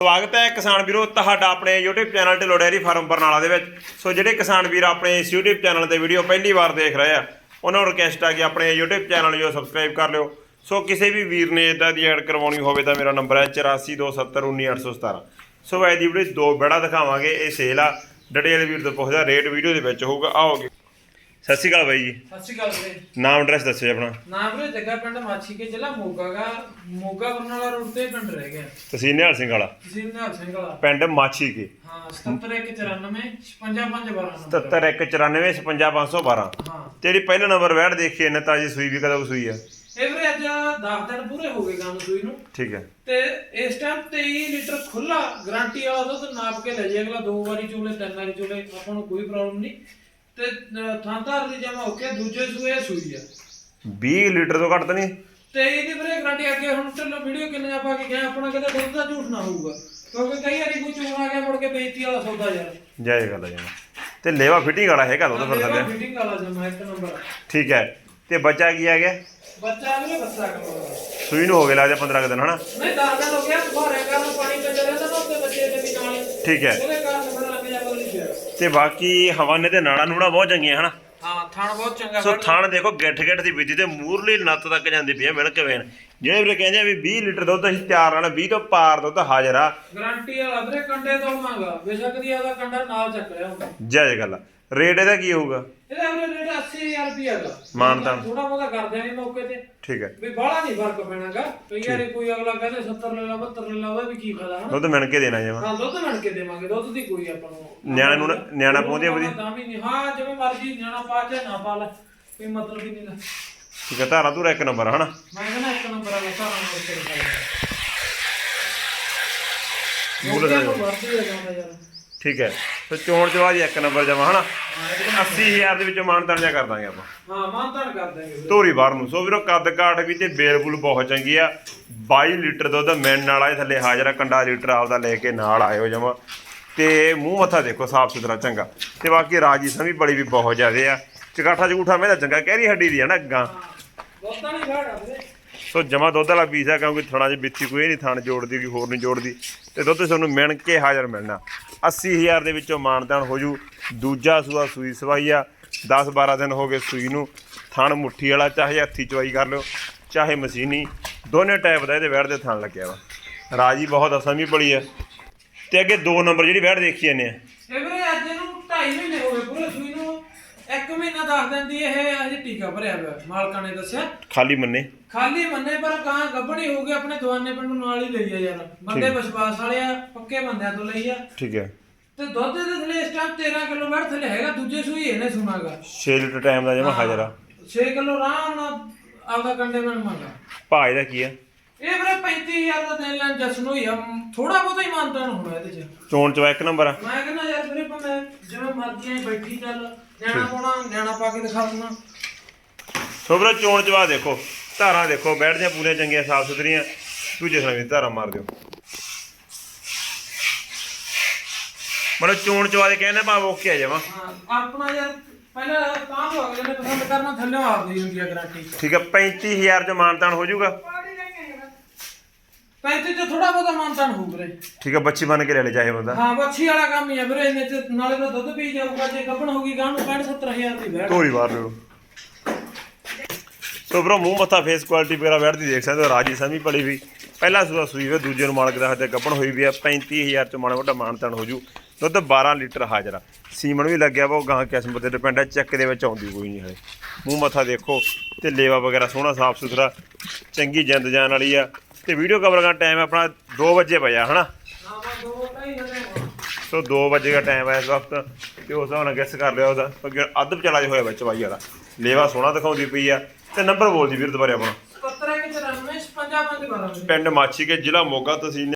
ਸਵਾਗਤ ਹੈ ਕਿਸਾਨ ਵੀਰੋ, ਤੁਹਾਡਾ ਆਪਣੇ YouTube ਚੈਨਲ 'ਤੇ ਲੋਡੇਰੀ ਫਾਰਮ ਬਰਨਾਲਾ ਦੇ ਵਿੱਚ। ਸੋ ਜਿਹੜੇ ਕਿਸਾਨ ਵੀਰ ਆਪਣੇ ਇਸ YouTube ਚੈਨਲ ਤੇ ਵੀਡੀਓ ਪਹਿਲੀ ਵਾਰ ਦੇਖ ਰਹੇ ਆ, ਉਹਨਾਂ ਨੂੰ ਰਿਕਵੈਸਟ ਆ ਕਿ ਆਪਣੇ YouTube ਚੈਨਲ ਨੂੰ ਸਬਸਕ੍ਰਾਈਬ ਕਰ ਲਿਓ। ਸੋ ਕਿਸੇ ਵੀ ਵੀਰ ਨੇ ਇਦਾਂ ਦੀ ਐਡ ਕਰਵਾਉਣੀ ਹੋਵੇ ਤਾਂ ਮੇਰਾ ਨੰਬਰ ਹੈ 8427191817 ਸੋ ਅੱਜ ਦੀ ਵੀਡੀਓ 'ਚ ਦੋ ਬੜਾ ਦਿਖਾਵਾਂਗੇ, ਇਹ ਸੇਲ ਆ। ਡਿਟੇਲ ਵੀਰ ਤੋਂ ਪੁੱਛਦਾ ਰੇਟ ਵੀਡੀਓ ਦੇ ਵਿੱਚ ਹੋਊਗਾ ਆਓਗੇ ਸਤਿ ਸ਼੍ਰੀ ਅਕਾਲ ਬਾਈ ਜੀ। ਸਤਿ ਸ਼੍ਰੀ ਅਕਾਲ ਵੀਰੇ। ਨਾਮ ਐਡਰੈਸ ਦੱਸਿਓ ਜੀ ਆਪਣਾ। ਨਾਮ ਵੀਰੇ ਜੱਗਾ ਪਿੰਡ ਮਾਛੀ ਕੇ ਜ਼ਿਲ੍ਹਾ ਮੋਗਾ ਗਾ ਮੋਗਾ ਬਰਨਾਲਾ ਰੋਡ ਤੇ ਪਿੰਡ ਰਹਿ ਗਿਆ। ਤਹਿਸੀਲ ਨਿਹਾਲ ਸਿੰਘ ਵਾਲਾ। ਤਹਿਸੀਲ ਨਿਹਾਲ ਸਿੰਘ ਵਾਲਾ। ਪਿੰਡ ਮਾਛੀ ਕੇ। ਹਾਂ 77194 55512 7194 55512 ਹਾਂ। ਤੇਰੀ ਪਹਿਲਾ ਨੰਬਰ ਵੈੜ ਦੇਖੀ ਨੇ ਤਾਜੀ ਸੂਈ ਵੀ ਕਦੋਂ ਸੂਈ ਆ? ਇਹ ਵੀਰੇ ਅੱਜ 10 ਦਿਨ ਪੂਰੇ ਹੋ ਗਏ ਕੰਮ ਸੂਈ ਨੂੰ। ਠੀਕ ਹੈ ਤੇ ਇਸ ਟਾਈਮ 23 ਲੀਟਰ ਖੁੱਲਾ ਗਾਰੰਟੀ ਵਾਲਾ ਦੁੱਧ ਨਾਪ ਕੇ ਲੈ ਜੇ ਅਗਲਾ ਦੋ ਵਾਰੀ ਚੋਲੇ ਤਿੰਨ ਵਾਰੀ ਚੋਲੇ ਆਪਾਂ ਨੂੰ ਕੋਈ ਪ੍ਰੋਬਲਮ ਨਹੀਂ। ਤੇ ਅਹ, ਥਾਂ ਧਾਰ ਦੀ ਜਮਾ ਹੋ ਕੇ ਦੂਜੇ ਸੂਏ ਸੂਈ ਆ। 20 ਲੀਟਰ ਤੋਂ ਘੱਟ ਤਾਂ ਨਹੀਂ। ਤੇ ਇਹਦੀ ਵੀਰੇ ਗਾਰੰਟੀ ਅੱਗੇ ਹੁਣ ਚਲੋ ਵੀਡੀਓ ਕਿੰਨੀਆਂ ਪਾ ਕੇ ਗਏ ਆਪਣਾ ਕਿਤੇ ਦੁੱਧ ਦਾ ਝੂਠ ਨਾ ਹੋਊਗਾ। ਕਿਉਂਕਿ ਕਈ ਵਾਰੀ ਕੋਈ ਚੋਣ ਆ ਗਿਆ ਮੁੜ ਕੇ ਬੇਇੱਜ਼ਤੀ ਵਾਲਾ ਸੌਦਾ ਯਾਰ। ਜਾਏ ਗੱਲ ਜਾਣਾ। ਤੇ ਲੇਵਾ ਫਿਟਿੰਗ ਵਾਲਾ ਹੈਗਾ ਦੁੱਧ ਫਿਰ ਥੱਲੇ। ਮੀਟਿੰਗ ਵਾਲਾ ਜਮਾ ਇੱਕ ਨੰਬਰ ਠੀਕ ਹੈ। ਤੇ ਬੱਚਾ ਕੀ ਆ ਗਿਆ? ਬੱਚਾ ਵੀਰੇ ਬੱਚਾ ਸੂਈ ਨੂੰ ਹੋ ਗਿਆ ਲੱਗਦਾ 15 ਕੁ ਦਿਨ ਹਨਾ? ਨਹੀਂ ਦਾਦਾ ਹੋ ਗਿਆ ਭਾਰੇ ਕਰਨ ਪਾਣੀ ਪੈਂਦਾ ਰਹਿੰਦਾ ਨਾ ਉੱਤੇ ਬੱਚੇ ਦੇ ਵੀ ਨਾਲ ਠੀਕ ਹੈ। ਉਹਦੇ ਕਾਰਨ ਫਿਰ ਲੱਗ ਜਾ ਬੋਲੀ ਫਿਰ ਤੇ ਬਾਕੀ ਹਵਾਨੇ ਤੇ ਨਾੜਾ ਨੂੜਾ ਬਹੁਤ ਚੰਗੀਆਂ ਹਨਾ? ਹਾਂ ਥਾਣ ਬਹੁਤ ਚੰਗਾ ਸੋ ਥਾਣ ਦੇਖੋ ਗਿੱਠ ਗਿੱਠ ਦੀ ਵਿੱਧੀ ਤੇ ਮੂਰਲੀ ਨੱਤ ਤੱਕ ਜਾਂਦੀ ਪਈ ਆ ਮਿਲਕ ਵੇਨ। ਜਿਹੜੇ ਵੀਰੇ ਕਹਿੰਦੇ ਆ ਵੀ 20 ਲੀਟਰ ਦੁੱਧ ਅਸੀਂ ਤਿਆਰ ਰਹਿਣਾ 20 ਤੋਂ ਪਾਰ ਦੁੱਧ ਹਾਜ਼ਰ ਆ। ਗਾਰੰਟੀ ਵਾਲਾ ਵੀਰੇ ਕੰਡੇ ਤੋਂ ਮੰਗਾ ਬੇਸ਼ੱਕ ਦੀ ਆਦਾ ਕੰਡਾ ਨਾਲ ਚੱਕ ਲਿਆ ਹੁੰਦਾ ਜਾਇਜ਼ ਗੱਲ ਆ। ਰੇਟ ਇਹਦਾ ਕੀ ਹੋਊਗਾ? ਇਹਦਾ ਵੀਰੇ ਰੇਟ 80000 ਰੁਪਿਆ ਦਾ ਮਾਨਤਾਨ। ਥੋੜਾ ਬਹੁਤਾ ਕਰਦੇ ਨੇ ਮੌਕੇ ਤੇ। ਠੀਕ ਹੈ। ਵੀ ਬਾਹਲਾ ਨਹੀਂ ਫ਼ਰਕ ਪੈਣਾਗਾ। ਕਈ ਵਾਰੀ ਕੋਈ ਅਗਲਾ ਕਹਿੰਦੇ 70 ਲੈ ਲਾ 72 ਲੈ ਲਾ ਉਹਦਾ ਵੀ ਕੀ ਫਾਇਦਾ ਹਨਾ? ਦੁੱਧ ਮਿਣ ਕੇ ਦੇਣਾ ਜਮਾ। ਹਾਂ ਦੁੱਧ ਬਣ ਕੇ ਦੇਵਾਂਗੇ ਦੁੱਧ ਦੀ ਕੋਈ ਆਪਾਂ ਨੂੰ ਨਿਆਣੇ ਨੂੰ ਨਿਆਣਾ ਆ ਵਧੀਆ। ਤਾਂ ਵੀ ਨਹੀਂ। ਹਾਂ ਜਿਵੇਂ ਮਰਜ਼ੀ ਨਿਆਣਾ ਪਾ ਚਾਹੇ ਨਾ ਪਾ ਲੈ ਕੋਈ ਮਤਲਬ ਹੀ ਨਹੀਂ ਗਾ ਠੀਕ ਹੈ ਧਾਰਾ ਧੂਰਾ ਇੱਕ ਨੰਬਰ ਹਨਾ? ਮੈਂ ਕਹਿੰਦਾ ਇੱਕ ਨੰਬਰ ਵਾਲਾ ਸਾਰਾ ਨੰਬਰ ਤੇ ਮੂਲ ਦਾ ਵਰਦੀ ਹੋ ਜਾਂਦਾ ਯਾਰ ਠੀਕ ਹੈ। ਤੇ ਚੋਣ ਚਵਾ ਦੀ ਇੱਕ ਨੰਬਰ ਜਮਾ ਹਨਾ? ਹਾਂ ਇਹ 80000 ਦੇ ਵਿੱਚੋਂ ਮਾਨਤਾਨ ਜਾ ਕਰ ਦਾਂਗੇ ਆਪਾਂ। ਹਾਂ ਮਾਨਤਾਨ ਕਰ ਦਾਂਗੇ। ਧੋਰੀ ਬਾਹਰ ਨੂੰ। ਸੋ ਵੀਰੋ ਕੱਦ ਕਾਠ ਵੀ ਤੇ ਬੇਲਬੁਲ ਬਹੁਤ ਚੰਗੀ ਆ। 22 ਲੀਟਰ ਦੁੱਧ ਮਿਲਣ ਵਾਲਾ ਇਹ ਥੱਲੇ ਹਾਜ਼ਰ ਆ। ਕੰਡਾ ਲੀਟਰ ਆਪਦਾ ਲੈ ਕੇ ਨਾਲ ਆਇਓ ਜਮਾ। ਤੇ ਮੂੰਹ ਮੱਥਾ ਦੇਖੋ ਸਾਫ਼ ਸੁਥਰਾ ਚੰਗਾ। ਤੇ ਬਾਕੀ ਰਾਜੀ ਸਮੀ ਬੜੀ ਵੀ ਬਹੁਤ ਜ਼ਿਆਦੇ ਆ। ਚਗਾਠਾ ਚਗੂਠਾ ਮੇਰਾ ਚੰਗਾ ਕਹਿਰੀ ਹੱਡੀ ਦੀ ਆ ਨਾ ਅੱਗਾ। ਸੋ ਜਮਾ ਦੁੱਧ ਵਾਲਾ ਪੀਸ ਆ ਕਿਉਂਕਿ ਥਣਾ 'ਚ ਬਿੱਥੀ ਕੋਈ ਨਹੀਂ ਥਣ ਜੋੜਦੀ ਕੋਈ ਹੋਰ ਨਹੀਂ ਜੋੜਦੀ। ਤੇ ਦੁੱਧ ਤੁਹਾਨੂੰ ਮਿਣ ਕੇ ਹਾਜ਼ਰ ਮਿਲਣਾ। 80000 ਦੇ ਵਿੱਚੋਂ ਮਾਨਦਾਨ ਹੋ ਜੂ। ਦੂਜਾ ਸੂਆ ਸੂਈ ਸਵਾਈ ਆ 10 12 ਦਿਨ ਹੋ ਗਏ ਸੂਈ ਨੂੰ। ਥਣ ਮੁੱਠੀ ਵਾਲਾ, ਚਾਹੇ ਹੱਥੀ ਚਵਾਈ ਕਰ ਲਿਓ, ਚਾਹੇ ਮਸ਼ੀਨੀ। ਦੋਨੇ ਟਾਈਪ ਦਾ ਇਹਦੇ ਵੈੜ ਦੇ ਥਣ ਲੱਗਿਆ ਵਾ। ਰਾਜੀ ਬਹੁਤ ਅਸਾਂ ਵੀ ਬੜੀ ਆ। ਤੇ ਅੱਗੇ ਦੋ ਨੰਬਰ ਜਿਹੜੀ ਵੈੜ ਦੇਖੀ ਜਾਂਦੇ ਆ। ਇਹ ਵੀਰੇ ਅੱਜ ਇਹਨੂੰ 2.5 ਮਹੀਨੇ ਹੋ ਗਏ, ਪੂਰੇ ਸੂਈ ਨੂੰ। ਇੱਕ ਮਹੀਨਾ ਦੱਸ ਦਿੰਦੀ ਇਹ ਅਜੇ ਟੀਕਾ ਭਰਿਆ ਹੋਇਆ ਮਾਲਕਾਂ ਨੇ ਦੱਸਿਆ। ਖਾਲੀ ਮੰਨੇ। ਖਾਲੀ ਮੰਨੇ ਪਰ ਕਾਂ ਗੱਬੜੀ ਹੋ ਗਈ ਆਪਣੇ ਦਵਾਨੇ ਪਿੰਡ ਨੂੰ ਨਾਲ ਹੀ ਲਈ ਆ ਯਾਰ। ਬੰਦੇ ਵਿਸ਼ਵਾਸ ਵਾਲੇ ਆ ਪੱਕੇ ਬੰਦਿਆਂ ਤੋਂ ਲਈ ਆ। ਠੀਕ ਹੈ। ਤੇ ਦੁੱਧ ਦੇ ਥੱਲੇ ਇਸ ਟਾਈਮ 13 ਕਿਲੋ ਬੈਠ ਥੱਲੇ ਹੈਗਾ ਦੂਜੇ ਸੂਈ ਇਹਨੇ ਸੁਣਾਗਾ। 6 ਲੀਟਰ ਟਾਈਮ ਦਾ ਜਮਾ ਹਾਜ਼ਰ ਆ। 6 ਕਿਲੋ ਆਰਾਮ ਨਾਲ ਆਪਦਾ ਕੰਡੇ ਨਾਲ ਮੰਗਾ ਭਾਅ ਇਹਦਾ ਕੀ ਆ? ਇਹ ਵੀਰੇ 35000 ਦਾ ਦੇਣ ਲੈਣ ਜਸ਼ਨ ਹੋਈ ਆ। ਥੋੜਾ ਬਹੁਤਾ ਹੀ ਮਾਨਤਾ ਹੋਣਾ ਇਹਦੇ ਚ। ਚੋਣ ਚਵਾ ਇੱਕ ਨੰਬਰ ਆ। ਮੈਂ ਕਹਿੰਦਾ ਯਾਰ ਵੀਰੇ ਭਾਵੇਂ ਜਿਵੇਂ ਮਰਜ਼ੀ ਐ ਬੈਠੀ ਚੱਲ ਨਿਆਣਾ ਪਾਉਣਾ ਨਿਆਣਾ ਪਾ ਕੇ ਦਿਖਾ ਦੂੰਗਾ। ਸੋ ਵੀਰੋ ਚੋਣ ਚਵਾ ਦੇਖੋ ਧਾਰਾਂ ਦੇਖੋ ਬੈਠਦੀਆਂ ਪੂਰੀਆਂ ਚੰਗੀਆਂ ਸਾਫ਼ ਸੁਥਰੀਆਂ। ਦੂਜੇ ਸਮੇਂ ਧਾਰਾਂ ਮਾਰ ਦਿਓ। ਮਤਲਬ ਚੋਣ ਚਵਾ ਦੇ ਕਹਿੰਦੇ ਭਾਵ ਓਕੇ ਆ ਜਾਵਾ। ਹਾਂ ਆਪਣਾ ਯਾਰ ਪਹਿਲਾਂ ਤਾਂ ਹੋ ਅਗਲੇ ਨੇ ਪਸੰਦ ਕਰਨਾ ਥੱਲੇ ਆਪਦੀ ਹੁੰਦੀ ਆ ਗਾਰੰਟੀ। ਠੀਕ ਹੈ 35000 ਚ ਮਾਨਤਾਨ ਹੋ ਜਾਊਗਾ। ਪੈਂਤੀ ਚ ਥੋੜਾ ਬਹੁਤਾ ਮਾਨਤਾਨ ਹੋਊ ਵੀਰੇ। ਠੀਕ ਹੈ ਬੱਚੀ ਬਣ ਕੇ ਲੈ ਲੈ ਚਾਹੇ ਬੰਦਾ। ਹਾਂ ਬੱਚੀ ਵਾਲਾ ਕੰਮ ਹੀ ਆ ਵੀਰੇ ਇਹਨੇ ਚ ਨਾਲੇ ਤਾਂ ਦੁੱਧ ਪੀ ਜਾਊਗਾ ਜੇ ਕੱਪਣ ਹੋਊਗੀ ਗਾਂ ਨੂੰ 60 70000 ਦੀ ਬੈਠ। ਧੋਰੀ ਬਾਹਰ ਲੈ ਲਓ ਸੋ ਵੀਰੋ ਮੂੰਹ ਮੱਥਾ ਫੇਸ ਕੁਆਲਿਟੀ ਵਗੈਰਾ ਬੈਠਦੀ ਦੇਖ ਸਕਦੇ ਹੋ ਰਾਜੀ ਸਮੀ ਪੜੀ ਵੀ। ਪਹਿਲਾ ਸੂਆ ਸੂਈ ਵੇ ਦੂਜੇ ਨੂੰ ਮਾਲਕ ਦਾ ਹੱਥੇ ਗੱਪਣ ਹੋਈ ਵੀ ਆ 35000 ਚ ਮਾੜਾ ਮੋਟਾ ਮਾਨਤਾਨ ਹੋ ਜੂ ਦੁੱਧ 12 ਲੀਟਰ ਹਾਜ਼ਰ ਆ। ਸੀਮਨ ਵੀ ਲੱਗਿਆ ਵਾ ਉਹ ਗਾਂ ਕਿਸਮਤ ਤੇ ਡਿਪੈਂਡ ਹੈ ਚੱਕ ਦੇ ਵਿੱਚ ਆਉਂਦੀ ਕੋਈ ਨਹੀਂ ਹਲੇ। ਮੂੰਹ ਮੱਥਾ ਦੇਖੋ ਤੇ ਲੇਵਾ ਵਗੈਰਾ ਸੋਹਣਾ ਸਾਫ਼ ਸੁਥਰਾ ਚੰਗੀ ਜਿੰਦ ਜਾਨ ਵਾਲੀ ਆ। ਤੇ ਵੀਡੀਓ ਕਵਰ ਦਾ ਟਾਈਮ ਆਪਣਾ 2 ਵਜੇ ਪਿਆ ਹਨਾ? ਸੋ 2 ਵਜੇ ਦਾ ਟਾਈਮ ਹੈ ਇਸ ਵਕਤ ਤੇ ਉਸ ਹਿਸਾਬ ਨਾਲ ਗੈਸ ਕਰ ਲਿਆ ਉਹਦਾ ਕਿਉਂਕਿ ਅੱਧ ਵਿਚਾਲਾ ਜਿਹਾ ਹੋਇਆ ਵਿੱਚ ਬਾਈ ਵਾਲਾ। ਲੇਵਾ ਸੋਹਣਾ ਦਿਖਾਉਂਦੀ ਪਈ ਆ ਤੇ ਨੰਬਰ ਬੋਲਦੀ ਵੀਰ ਦੁਬਾਰੇ ਆਪਣਾ। 17 ਕਿ 94 55 55 12 ਪਿੰਡ ਮਾਛੀ ਕੇ ਜ਼ਿਲ੍ਹਾ ਮੋਗਾ ਤਹਿਸੀਲ